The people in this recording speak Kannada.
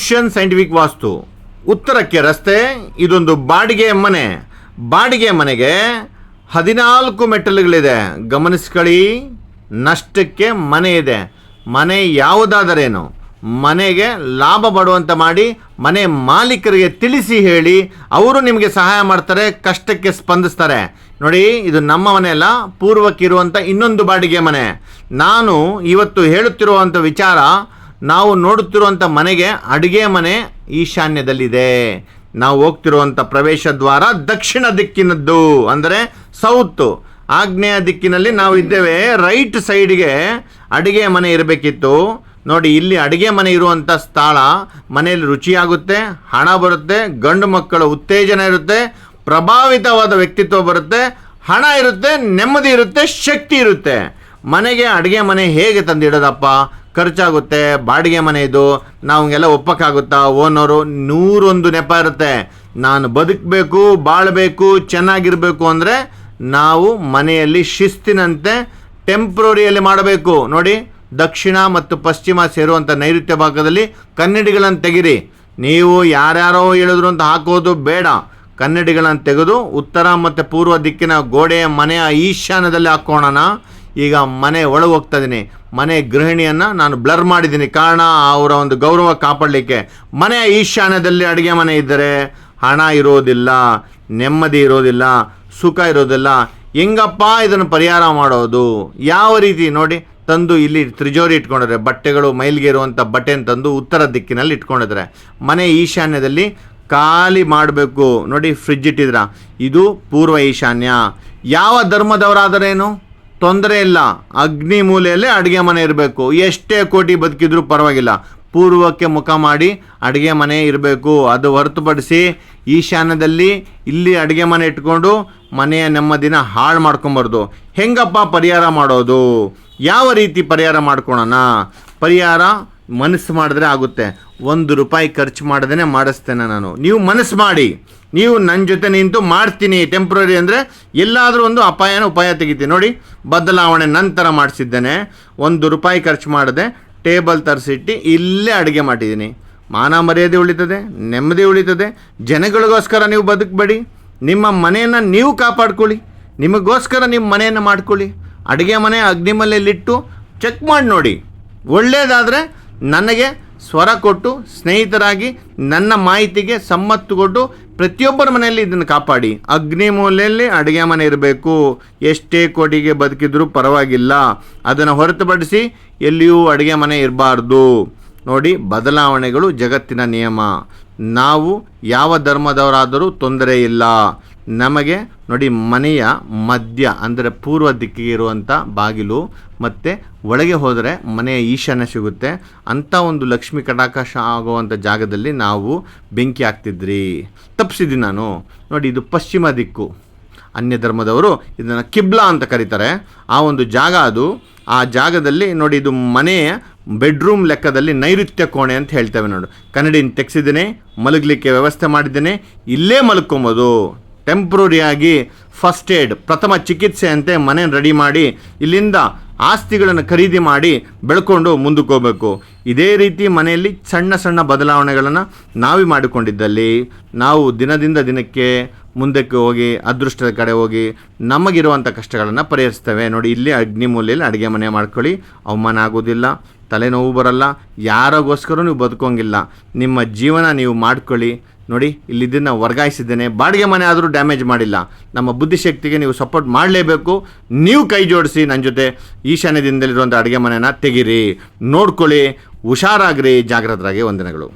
ಏಷ್ಯನ್ ಸೈಂಟಿಫಿಕ್ ವಾಸ್ತು. ಉತ್ತರಕ್ಕೆ ರಸ್ತೆ, ಇದೊಂದು ಬಾಡಿಗೆ ಮನೆ. ಬಾಡಿಗೆ ಮನೆಗೆ ಹದಿನಾಲ್ಕು ಮೆಟ್ಟಲುಗಳಿದೆ. ಗಮನಿಸ್ಕೊಳ್ಳಿ, ನಷ್ಟಕ್ಕೆ ಮನೆ ಇದೆ. ಮನೆ ಯಾವುದಾದರೇನು? ಮನೆಗೆ ಲಾಭ ಬಡುವಂತ ಮಾಡಿ, ಮನೆ ಮಾಲೀಕರಿಗೆ ತಿಳಿಸಿ ಹೇಳಿ, ಅವರು ನಿಮಗೆ ಸಹಾಯ ಮಾಡ್ತಾರೆ, ಕಷ್ಟಕ್ಕೆ ಸ್ಪಂದಿಸ್ತಾರೆ. ನೋಡಿ, ಇದು ನಮ್ಮ ಮನೆ ಅಲ್ಲ ಪೂರ್ವಕ್ಕಿರುವಂಥ ಇನ್ನೊಂದು ಬಾಡಿಗೆ ಮನೆ. ನಾನು ಇವತ್ತು ಹೇಳುತ್ತಿರುವಂಥ ವಿಚಾರ ನಾವು ನೋಡುತ್ತಿರುವಂಥ ಮನೆಗೆ ಅಡುಗೆ ಮನೆ ಈಶಾನ್ಯದಲ್ಲಿದೆ. ನಾವು ಹೋಗ್ತಿರುವಂಥ ಪ್ರವೇಶ ದ್ವಾರ ದಕ್ಷಿಣ ದಿಕ್ಕಿನದ್ದು, ಅಂದರೆ ಸೌತ್. ಆಗ್ನೇಯ ದಿಕ್ಕಿನಲ್ಲಿ ನಾವು ಇದ್ದೇವೆ. ರೈಟ್ ಸೈಡ್ಗೆ ಅಡುಗೆ ಮನೆ ಇರಬೇಕಿತ್ತು. ನೋಡಿ, ಇಲ್ಲಿ ಅಡುಗೆ ಮನೆ ಇರುವಂಥ ಸ್ಥಳ, ಮನೆಯಲ್ಲಿ ರುಚಿಯಾಗುತ್ತೆ, ಹಣ ಬರುತ್ತೆ, ಗಂಡು ಮಕ್ಕಳ ಉತ್ತೇಜನ ಇರುತ್ತೆ, ಪ್ರಭಾವಿತವಾದ ವ್ಯಕ್ತಿತ್ವ ಬರುತ್ತೆ, ಹಣ ಇರುತ್ತೆ, ನೆಮ್ಮದಿ ಇರುತ್ತೆ, ಶಕ್ತಿ ಇರುತ್ತೆ. ಮನೆಗೆ ಅಡುಗೆ ಮನೆ ಹೇಗೆ ತಂದಿಡೋದಪ್ಪ? ಖರ್ಚಾಗುತ್ತೆ, ಬಾಡಿಗೆ ಮನೆ ಇದು, ನಾವಂಗೆಲ್ಲ ಒಪ್ಪಕ್ಕಾಗುತ್ತಾ? ಓನರು ನೂರೊಂದು ನೆಪ ಇರುತ್ತೆ. ನಾನು ಬದುಕಬೇಕು, ಬಾಳಬೇಕು, ಚೆನ್ನಾಗಿರಬೇಕು ಅಂದರೆ ನಾವು ಮನೆಯಲ್ಲಿ ಶಿಸ್ತಿನಂತೆ ಟೆಂಪ್ರರಿಯಲ್ಲಿ ಮಾಡಬೇಕು. ನೋಡಿ, ದಕ್ಷಿಣ ಮತ್ತು ಪಶ್ಚಿಮ ಸೇರುವಂಥ ನೈಋತ್ಯ ಭಾಗದಲ್ಲಿ ಕನ್ನಡಿಗಳನ್ನು ತೆಗಿರಿ. ನೀವು ಯಾರ್ಯಾರೋ ಹೇಳಿದ್ರು ಅಂತ ಹಾಕೋದು ಬೇಡ. ಕನ್ನಡಿಗಳನ್ನು ತೆಗೆದು ಉತ್ತರ ಮತ್ತು ಪೂರ್ವ ದಿಕ್ಕಿನ ಗೋಡೆಯ ಮನೆಯ ಈಶಾನ್ಯದಲ್ಲಿ ಹಾಕೋಣ ಈಗ ಮನೆ ಒಳಗೆ ಹೋಗ್ತಾ ಇದ್ದೀನಿ ಮನೆ ಗೃಹಿಣಿಯನ್ನು ನಾನು ಬ್ಲರ್ ಮಾಡಿದ್ದೀನಿ ಕಾರಣ, ಅವರ ಒಂದು ಗೌರವ ಕಾಪಾಡಲಿಕ್ಕೆ ಮನೆ ಈಶಾನ್ಯದಲ್ಲಿ ಅಡುಗೆ ಮನೆ ಇದ್ದರೆ ಹಣ ಇರೋದಿಲ್ಲ, ನೆಮ್ಮದಿ ಇರೋದಿಲ್ಲ, ಸುಖ ಇರೋದಿಲ್ಲ. ಹೆಂಗಪ್ಪ ಇದನ್ನು ಪರಿಹಾರ ಮಾಡೋದು? ಯಾವ ರೀತಿ ನೋಡಿ, ತಂದು ಇಲ್ಲಿ ತ್ರಿಜೋರಿ ಇಟ್ಕೊಂಡಿದ್ರೆ ಬಟ್ಟೆಗಳು ಮೈಲಿಗೆ ಇರುವಂಥ ಬಟ್ಟೆನ ತಂದು ಉತ್ತರ ದಿಕ್ಕಿನಲ್ಲಿ ಇಟ್ಕೊಂಡಿದ್ದಾರೆ. ಮನೆ ಈಶಾನ್ಯದಲ್ಲಿ ಖಾಲಿ ಮಾಡಬೇಕು. ನೋಡಿ ಫ್ರಿಜ್ ಇಟ್ಟಿದ್ರ ಇದು ಪೂರ್ವ ಈಶಾನ್ಯ. ಯಾವ ಧರ್ಮದವರಾದರೇನು? ತೊಂದರೆ ಇಲ್ಲ. ಅಗ್ನಿ ಮೂಲೆಯಲ್ಲೇ ಅಡುಗೆ ಮನೆ ಇರಬೇಕು. ಎಷ್ಟೇ ಕೋಟಿ ಬದುಕಿದ್ರೂ ಪರವಾಗಿಲ್ಲ. ಪೂರ್ವಕ್ಕೆ ಮುಖ ಮಾಡಿ ಅಡುಗೆ ಮನೆ ಇರಬೇಕು. ಅದು ಹೊರತುಪಡಿಸಿ ಈಶಾನ್ಯದಲ್ಲಿ ಇಲ್ಲಿ ಅಡುಗೆ ಮನೆ ಇಟ್ಕೊಂಡು ಮನೆಯ ನೆಮ್ಮದಿನ ಹಾಳು ಮಾಡ್ಕೊಂಬಾರ್ದು. ಹೆಂಗಪ್ಪ ಪರಿಹಾರ ಮಾಡೋದು? ಯಾವ ರೀತಿ ಪರಿಹಾರ ಮಾಡ್ಕೊಳೋಣ? ಪರಿಹಾರ ಮನಸ್ಸು ಮಾಡಿದ್ರೆ ಆಗುತ್ತೆ. ಒಂದು ರೂಪಾಯಿ ಖರ್ಚು ಮಾಡದೇನೆ ಮಾಡಿಸ್ತೇನೆ ನಾನು. ನೀವು ಮನಸ್ಸು ಮಾಡಿ. ನೀವು ನನ್ನ ಜೊತೆ ನಿಂತು ಮಾಡ್ತೀನಿ ಟೆಂಪ್ರರಿ ಅಂದರೆ ಎಲ್ಲಾದರೂ ಒಂದು ಅಪಾಯನ ಉಪಾಯ ತೆಗಿತೀನಿ. ನೋಡಿ, ಬದಲಾವಣೆ ನಂತರ ಮಾಡಿಸಿದ್ದೇನೆ. ಒಂದು ರೂಪಾಯಿ ಖರ್ಚು ಮಾಡದೆ ಟೇಬಲ್ ತರಿಸಿಟ್ಟು ಇಲ್ಲೇ ಅಡುಗೆ ಮಾಡಿದ್ದೀನಿ. ಮಾನ ಮರ್ಯಾದೆ ಉಳಿತದೆ, ನೆಮ್ಮದಿ ಉಳಿತದೆ. ಜನಗಳಿಗೋಸ್ಕರ ನೀವು ಬದುಕಬೇಡಿ. ನಿಮ್ಮ ಮನೆಯನ್ನು ನೀವು ಕಾಪಾಡ್ಕೊಳ್ಳಿ. ನಿಮಗೋಸ್ಕರ ನಿಮ್ಮ ಮನೆಯನ್ನು ಮಾಡ್ಕೊಳ್ಳಿ. ಅಡುಗೆ ಮನೆ ಅಗ್ನಿಮಲೆಯಲ್ಲಿಟ್ಟು ಚೆಕ್ ಮಾಡಿ ನೋಡಿ. ಒಳ್ಳೆಯದಾದರೆ ನನಗೆ ಸ್ವರ ಕೊಟ್ಟು, ಸ್ನೇಹಿತರಾಗಿ ನನ್ನ ಮಾಹಿತಿಗೆ ಸಮ್ಮತ್ತು ಕೊಟ್ಟು ಪ್ರತಿಯೊಬ್ಬರ ಮನೆಯಲ್ಲಿ ಇದನ್ನು ಕಾಪಾಡಿ. ಅಗ್ನಿ ಮೂಲೆಯಲ್ಲಿ ಅಡುಗೆ ಮನೆ ಇರಬೇಕು. ಎಷ್ಟೇ ಕೋಟಿಗೆ ಬದುಕಿದ್ರೂ ಪರವಾಗಿಲ್ಲ. ಅದನ್ನು ಹೊರತುಪಡಿಸಿ ಎಲ್ಲಿಯೂ ಅಡುಗೆ ಮನೆ ಇರಬಾರ್ದು. ನೋಡಿ, ಬದಲಾವಣೆಗಳು ಜಗತ್ತಿನ ನಿಯಮ. ನಾವು ಯಾವ ಧರ್ಮದವರಾದರೂ ತೊಂದರೆ ಇಲ್ಲ. ನಮಗೆ ನೋಡಿ, ಮನೆಯ ಮಧ್ಯ, ಅಂದರೆ ಪೂರ್ವ ದಿಕ್ಕಿಗೆ ಇರುವಂಥ ಬಾಗಿಲು, ಮತ್ತು ಒಳಗೆ ಹೋದರೆ ಮನೆಯ ಈಶಾನ್ಯ ಸಿಗುತ್ತೆ. ಅಂಥ ಒಂದು ಲಕ್ಷ್ಮಿ ಕಟಾಕಾಶ ಆಗುವಂಥ ಜಾಗದಲ್ಲಿ ನಾವು ಬೆಂಕಿ ಹಾಕ್ತಿದ್ರಿ. ತಪ್ಪಿಸಿದ್ದಿ ನಾನು. ನೋಡಿ, ಇದು ಪಶ್ಚಿಮ ದಿಕ್ಕು. ಅನ್ಯ ಧರ್ಮದವರು ಇದನ್ನು ಕಿಬ್ಲಾ ಅಂತ ಕರೀತಾರೆ. ಆ ಒಂದು ಜಾಗ ಅದು. ಆ ಜಾಗದಲ್ಲಿ ನೋಡಿ, ಇದು ಮನೆಯ ಬೆಡ್ರೂಮ್ ಲೆಕ್ಕದಲ್ಲಿ ನೈಋತ್ಯ ಕೋಣೆ ಅಂತ ಹೇಳ್ತೇವೆ ನೋಡು. ಕನ್ನಡಿನ ತೆಗೆಸಿದ್ದೀನಿ, ಮಲಗಲಿಕ್ಕೆ ವ್ಯವಸ್ಥೆ ಮಾಡಿದ್ದೇನೆ, ಇಲ್ಲೇ ಮಲ್ಕೊಬೋದು ಟೆಂಪ್ರರಿಯಾಗಿ ಫಸ್ಟ್ ಏಡ್ ಪ್ರಥಮ ಚಿಕಿತ್ಸೆ ಅಂತೆ ಮನೆ ರೆಡಿ ಮಾಡಿ, ಇಲ್ಲಿಂದ ಆಸ್ತಿಗಳನ್ನು ಖರೀದಿ ಮಾಡಿ ಬೆಳ್ಕೊಂಡು ಮುಂದಕ್ಕೆ ಹೋಗಬೇಕು. ಇದೇ ರೀತಿ ಮನೆಯಲ್ಲಿ ಸಣ್ಣ ಸಣ್ಣ ಬದಲಾವಣೆಗಳನ್ನು ನಾವೇ ಮಾಡಿಕೊಂಡಿದ್ದಲ್ಲಿ. ನಾವು ದಿನದಿಂದ ದಿನಕ್ಕೆ ಮುಂದಕ್ಕೆ ಹೋಗಿ, ಅದೃಷ್ಟದ ಕಡೆ ಹೋಗಿ ನಮಗಿರುವಂಥ ಕಷ್ಟಗಳನ್ನು ಪರಿಹರಿಸ್ತೇವೆ. ನೋಡಿ, ಇಲ್ಲಿ ಅಗ್ನಿ ಮೂಲೆಯಲ್ಲಿ ಅಡುಗೆ ಮನೆ ಮಾಡ್ಕೊಳ್ಳಿ. ಅವಮಾನ ಆಗೋದಿಲ್ಲ ತಲೆನೋವು ಬರಲ್ಲ. ಯಾರಿಗೋಸ್ಕರ ನೀವು ಬದುಕೋಂಗಿಲ್ಲ ನಿಮ್ಮ ಜೀವನ ನೀವು ಮಾಡ್ಕೊಳ್ಳಿ. ನೋಡಿ, ಇಲ್ಲಿದ್ದನ್ನು ವರ್ಗಾಯಿಸಿದ್ದೇನೆ. ಬಾಡಿಗೆ ಮನೆ ಆದರೂ ಡ್ಯಾಮೇಜ್ ಮಾಡಿಲ್ಲ. ನಮ್ಮ ಬುದ್ಧಿಶಕ್ತಿಗೆ ನೀವು ಸಪೋರ್ಟ್ ಮಾಡಲೇಬೇಕು. ನೀವು ಕೈ ಜೋಡಿಸಿ ನನ್ನ ಜೊತೆ ಈಶಾನ್ಯದಿಂದಲಿರುವಂಥ ಅಡುಗೆ ಮನೆನ ತೆಗೀರಿ. ನೋಡ್ಕೊಳ್ಳಿ. ಹುಷಾರಾಗ್ರಿ. ಜಾಗ್ರತರಾಗಿ ವಂದನೆಗಳು.